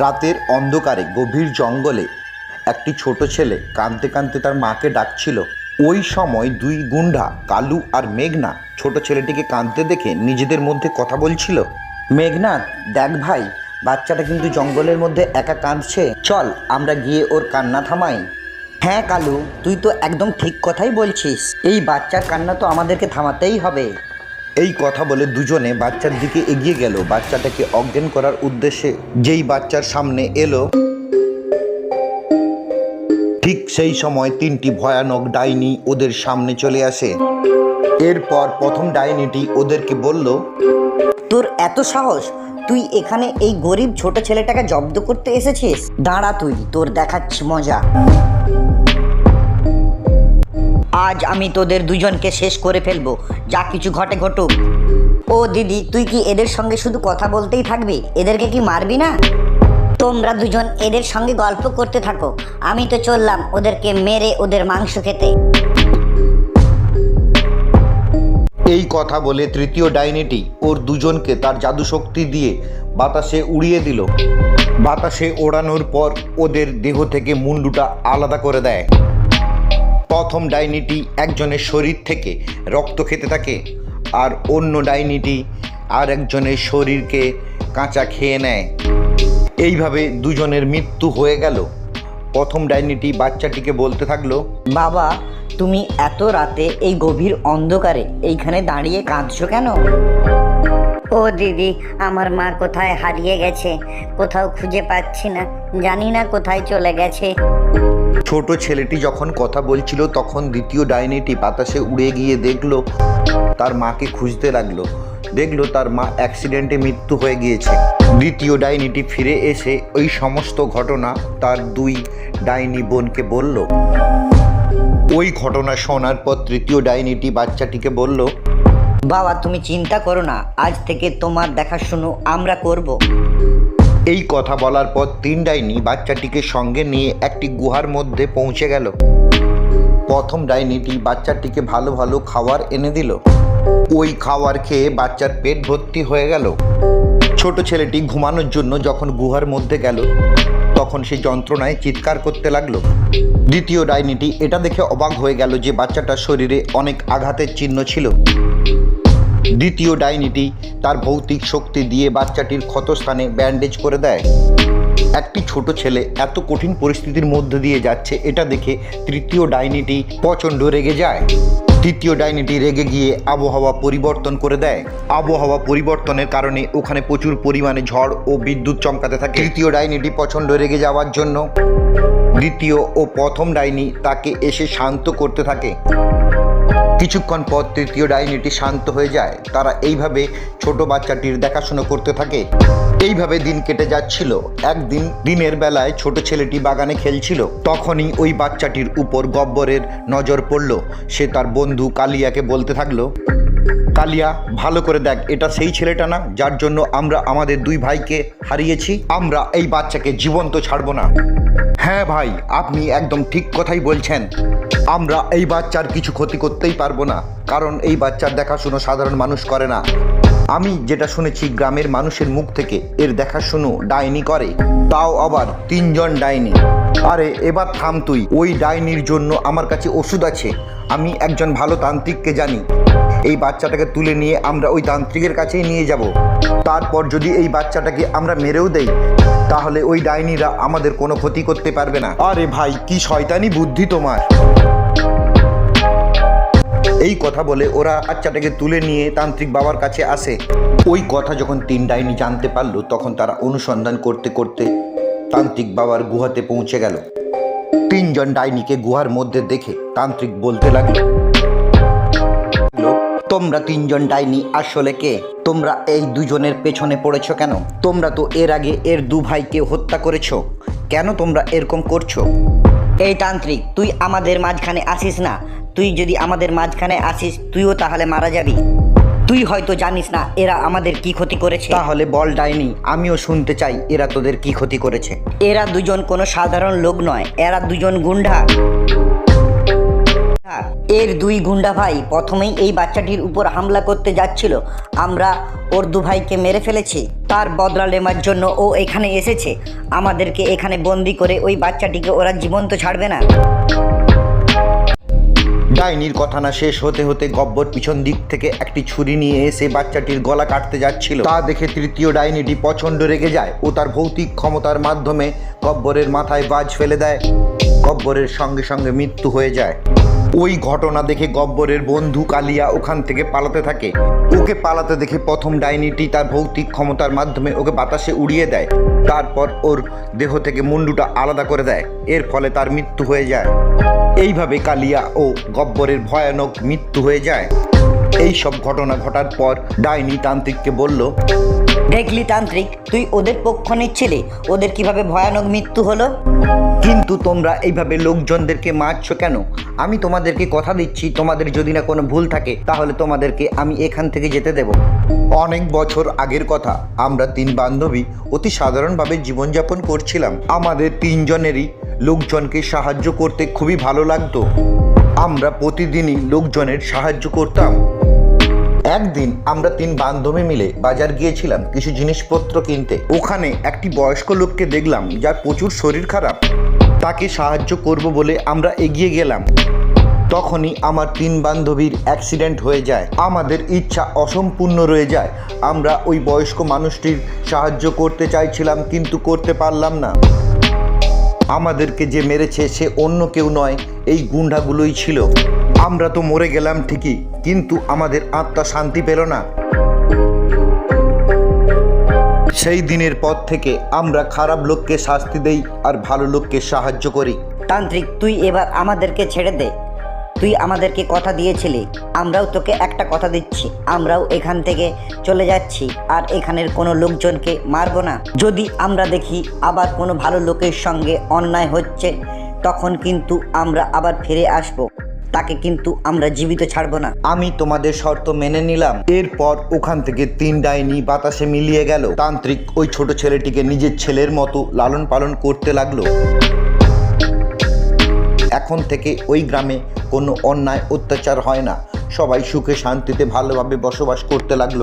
রাতের অন্ধকারে গভীর জঙ্গলে একটি ছোট ছেলে কাঁদতে কাঁদতে তার মাকে ডাকছিল। ওই সময় দুই গুন্ডা, কালু আর মেঘনা, ছোট ছেলেটিকে কাঁদতে দেখে নিজেদের মধ্যে কথা বলছিল। মেঘনা, দেখ ভাই, বাচ্চাটা কিন্তু জঙ্গলের মধ্যে একা কাঁদছে। চল, আমরা গিয়ে ওর কান্না থামাই। হ্যাঁ কালু, তুই তো একদম ঠিক কথাই বলছিস। এই বাচ্চার কান্না তো আমাদেরকে থামাতেই হবে। এই কথা বলে দুজনে বাচ্চার দিকে এগিয়ে গেল। বাচ্চাটাকে অজ্ঞান করার উদ্দেশ্যে যেই বাচ্চার সামনে এলো, ঠিক সেই সময় তিনটি ভয়ানক ডাইনি ওদের সামনে চলে আসে। এরপর প্রথম ডাইনিটি ওদেরকে বলল, তোর এত সাহস? তুই এখানে এই গরিব ছোট ছেলেটাকে জব্দ করতে এসেছিস? দাঁড়া তুই, তোর দেখাচ্ছি মজা। আজ আমি তোদের দুজনকে শেষ করে ফেলব। যা কিছু ঘটে ঘটুক। ও দিদি, তুই কি এদের সঙ্গে শুধু কথা বলতেই থাকবি? এদেরকে কি মারবি না? তোমরা দুজন এদের সঙ্গে গল্প করতে থাকো। আমি তো চললাম ওদেরকে মেরে ওদের মাংস খেতে। এই কথা বলে তৃতীয় ডাইনিটি ওর দুজনকে তার জাদু শক্তি দিয়ে বাতাসে উড়িয়ে দিল। বাতাসে ওড়ানোর পর ওদের দেহ থেকে মুন্ডুটা আলাদা করে দেয়। প্রথম ডাইনিটি একজনের শরীর থেকে রক্ত খেতে থাকে আর অন্য ডাইনিটি আর একজনের শরীরকে কাঁচা খেয়ে নেয়। এইভাবে দুজনের মৃত্যু হয়ে গেল। প্রথম ডাইনিটি বাচ্চাটিকে বলতে থাকল, বাবা, তুমি এত রাতে এই গভীর অন্ধকারে এইখানে দাঁড়িয়ে কাঁদছো কেন? ও দিদি, আমার মা কোথায় হারিয়ে গেছে? কোথাও খুঁজে পাচ্ছি না, জানি না কোথায় চলে গেছে। ছোট ছেলেটি যখন কথা বলছিল, তখন দ্বিতীয় ডাইনিটি বাতাসে উড়ে গিয়ে দেখল, তার মাকে খুঁজতে লাগল। দেখল তার মা অ্যাক্সিডেন্টে মৃত্যু হয়ে গিয়েছে। দ্বিতীয় ডাইনিটি ফিরে এসে ওই সমস্ত ঘটনা তার দুই ডাইনি বোনকে বলল। ওই ঘটনা শোনার পর তৃতীয় ডাইনিটি বাচ্চাটিকে বলল বাবা, তুমি চিন্তা করো না। আজ থেকে তোমার দেখাশুনো আমরা করব। এই কথা বলার পর তিন ডাইনি বাচ্চাটিকে সঙ্গে নিয়ে একটি গুহার মধ্যে পৌঁছে গেল। প্রথম ডাইনিটি বাচ্চাটিকে ভালো ভালো খাবার এনে দিল। ওই খাবার খেয়ে বাচ্চার পেট ভর্তি হয়ে গেল। ছোট ছেলেটি ঘুমানোর জন্য যখন গুহার মধ্যে গেল, তখন সে যন্ত্রণায় চিৎকার করতে লাগল। দ্বিতীয় ডাইনিটি এটা দেখে অবাক হয়ে গেল যে বাচ্চাটার শরীরে অনেক আঘাতের চিহ্ন ছিল। দ্বিতীয় ডাইনিটি তার ভৌতিক শক্তি দিয়ে বাচ্চাটির ক্ষতস্থানে ব্যান্ডেজ করে দেয়। একটি ছোট ছেলে এত কঠিন পরিস্থিতির মধ্যে দিয়ে যাচ্ছে, এটা দেখে তৃতীয় ডাইনিটি প্রচণ্ড রেগে যায়। তৃতীয় ডাইনিটি রেগে গিয়ে আবহাওয়া পরিবর্তন করে দেয়। আবহাওয়া পরিবর্তনের কারণে ওখানে প্রচুর পরিমাণে ঝড় ও বিদ্যুৎ চমকাতে থাকে। তৃতীয় ডাইনিটি প্রচণ্ড রেগে যাওয়ার জন্য দ্বিতীয় ও প্রথম ডাইনি তাকে এসে শান্ত করতে থাকে। কিছুক্ষণ পর তৃতীয় ডাইনিটি শান্ত হয়ে যায়। তারা এইভাবে ছোট বাচ্চাটির দেখাশুনো করতে থাকে। এইভাবে দিন কেটে যাচ্ছিল। একদিন দিনের বেলায় ছোট ছেলেটি বাগানে খেলছিল। তখনই ওই বাচ্চাটির উপর গব্বরের নজর পড়ল। সে তার বন্ধু কালিয়াকে বলতে থাকল কালিয়া, ভালো করে দেখ, এটা সেই ছেলেটা না, যার জন্য আমরা আমাদের দুই ভাইকে হারিয়েছি, আমরা এই বাচ্চাকে জীবন্ত ছাড়ব না। হ্যাঁ ভাই, আপনি একদম ঠিক কথাই বলছেন। আমরা এই বাচ্চার কিছু ক্ষতি করতেই পারব না, কারণ এই বাচ্চার দেখাশুনো সাধারণ মানুষ করে না। আমি যেটা শুনেছি, গ্রামের মানুষের মুখ থেকে এর দেখাশুনো ডাইনি করে, তাও আবার তিনজন ডাইনি। আরে, এবার থাম তুই, ওই ডাইনির জন্য আমার কাছে ওষুধ আছে, আমি একজন ভালো তান্ত্রিককে জানি। এই বাচ্চাটাকে তুলে নিয়ে আমরা ওই তান্ত্রিকের কাছেই নিয়ে যাব। তারপর যদি এই বাচ্চাটাকে আমরা মেরেও দেই, তাহলে ওই ডাইনিরা আমাদের কোনো ক্ষতি করতে পারবে না। আরে ভাই, কি শয়তানি বুদ্ধি তোমার। এই কথা বলে ওরা বাচ্চাটাকে তুলে নিয়ে তান্ত্রিক বাবার কাছে আসে। ওই কথা যখন তিন ডাইনি জানতে পারল, তখন তারা অনুসন্ধান করতে করতে তান্ত্রিক বাবার গুহাতে পৌঁছে গেল। তিনজন ডাইনিকে গুহার মধ্যে দেখে তান্ত্রিক বলতে লাগল তোমরা তিনজন ডাইনি আসলে কে? তোমরা এই দুজনের পেছনে পড়েছ কেন? তোমরা তো এর আগে এর দু ভাইকে হত্যা করেছ। কেন তোমরা এরকম করছ? এই তান্ত্রিক তুই আমাদের মাঝখানে আসিস না। তুই যদি আমাদের মাঝখানে আসিস তুইও তাহলে মারা যাবি। তুই হয়তো জানিস না এরা আমাদের কি ক্ষতি করেছে। তাহলে বল ডাইনি আমিও শুনতে চাই এরা তোদের কি ক্ষতি করেছে। এরা দুজন কোনো সাধারণ লোক নয় এরা দুজন গুন্ডা। এর দুই গুন্ডা ভাই প্রথমেই এই বাচ্চাটির উপর হামলা করতে যাচ্ছিল। আমরা ওর দু ভাইকে মেরে ফেলেছি। তার বদলা নেওয়ার জন্য ও এখানে এসেছে। আমাদেরকে এখানে বন্দি করে ওই বাচ্চাটিকে ওরা জীবন্ত ছাড়বে না। ডাইনির কথা না শেষ হতে হতে গব্বর পিছন দিক থেকে একটি ছুরি নিয়ে এসে বাচ্চাটির গলা কাটতে যাচ্ছিল। তা দেখে তৃতীয় ডাইনিটি প্রচণ্ড রেগে যায় ও তার ভৌতিক ক্ষমতার মাধ্যমে গব্বরের মাথায় বাজ ফেলে দেয়। গব্বরের সঙ্গে সঙ্গে মৃত্যু হয়ে যায়। ওই ঘটনা দেখে গব্বরের বন্ধু কালিয়া ওখান থেকে পালাতে থাকে। ওকে পালাতে দেখে প্রথম ডাইনিটি তার ভৌতিক ক্ষমতার মাধ্যমে ওকে বাতাসে উড়িয়ে দেয়। তারপর ওর দেহ থেকে মুন্ডুটা আলাদা করে দেয়। এর ফলে তার মৃত্যু হয়ে যায়। এইভাবে কালিয়া ও গব্বরের ভয়ানক মৃত্যু হয়ে যায়। এই সব ঘটনা ঘটার পর ডাইনি তান্ত্রিককে বলল দেখলি তান্ত্রিক তুই ওদের পক্ষ নিচ্ছিলি? ওদের কীভাবে ভয়ানক মৃত্যু হলো? কিন্তু তোমরা এইভাবে লোকজনদেরকে মারছো কেন? আমি তোমাদেরকে কথা দিচ্ছি, তোমাদের যদি না কোনো ভুল থাকে, তাহলে তোমাদেরকে আমি এখান থেকে যেতে দেব। অনেক বছর আগের কথা, আমরা তিন বান্ধবী অতি সাধারণভাবে জীবনযাপন করছিলাম। আমাদের তিনজনেরই লোকজনকে সাহায্য করতে খুবই ভালো লাগতো। আমরা প্রতিদিনই লোকজনের সাহায্য করতাম। একদিন আমরা তিন বান্ধবী মিলে বাজার গিয়েছিলাম কিছু জিনিসপত্র কিনতে। ওখানে একটি বয়স্ক লোককে দেখলাম, যার প্রচুর শরীর খারাপ। তাকে সাহায্য করব বলে আমরা এগিয়ে গেলাম। তখনই আমার তিন বান্ধবীর অ্যাক্সিডেন্ট হয়ে যায়। আমাদের ইচ্ছা অসম্পূর্ণ রয়ে যায়। আমরা ওই বয়স্ক মানুষটির সাহায্য করতে চাইছিলাম, কিন্তু করতে পারলাম না। আমাদেরকে যে মেরেছে সে অন্য কেউ নয়, এই গুন্ডাগুলোই ছিল। আমরা তো মরে গেলাম ঠিকই, কিন্তু আমাদের আত্মা শান্তি পেল না। সেই দিনের পর থেকে আমরা খারাপ লোককে শাস্তি দেই আর ভালো লোককে সাহায্য করি। তান্ত্রিক, তুই এবার আমাদেরকে ছেড়ে দে। তুই আমাদেরকে কথা দিয়েছিলি, আমরাও তোকে একটা কথা দিচ্ছি, আমরাও এখান থেকে চলে যাচ্ছি, আর এখানের কোনো লোকজনকে মারবো না। যদি আমরা দেখি আবার কোনো ভালো লোকের সঙ্গে অন্যায় হচ্ছে, তখন কিন্তু আমরা আবার ফিরে আসব। তাকে কিন্তু আমরা জীবিত ছাড়বো না। আমি তোমাদের শর্ত মেনে নিলাম। এরপর ওখান থেকে তিন ডাইনি বাতাসে মিলিয়ে গেল। তান্ত্রিক ওই ছোট ছেলেটিকে নিজের ছেলের মতো লালন পালন করতে লাগল। এখন থেকে ওই গ্রামে কোনো অন্যায় অত্যাচার হয় না। সবাই সুখে শান্তিতে ভালোভাবে বসবাস করতে লাগল।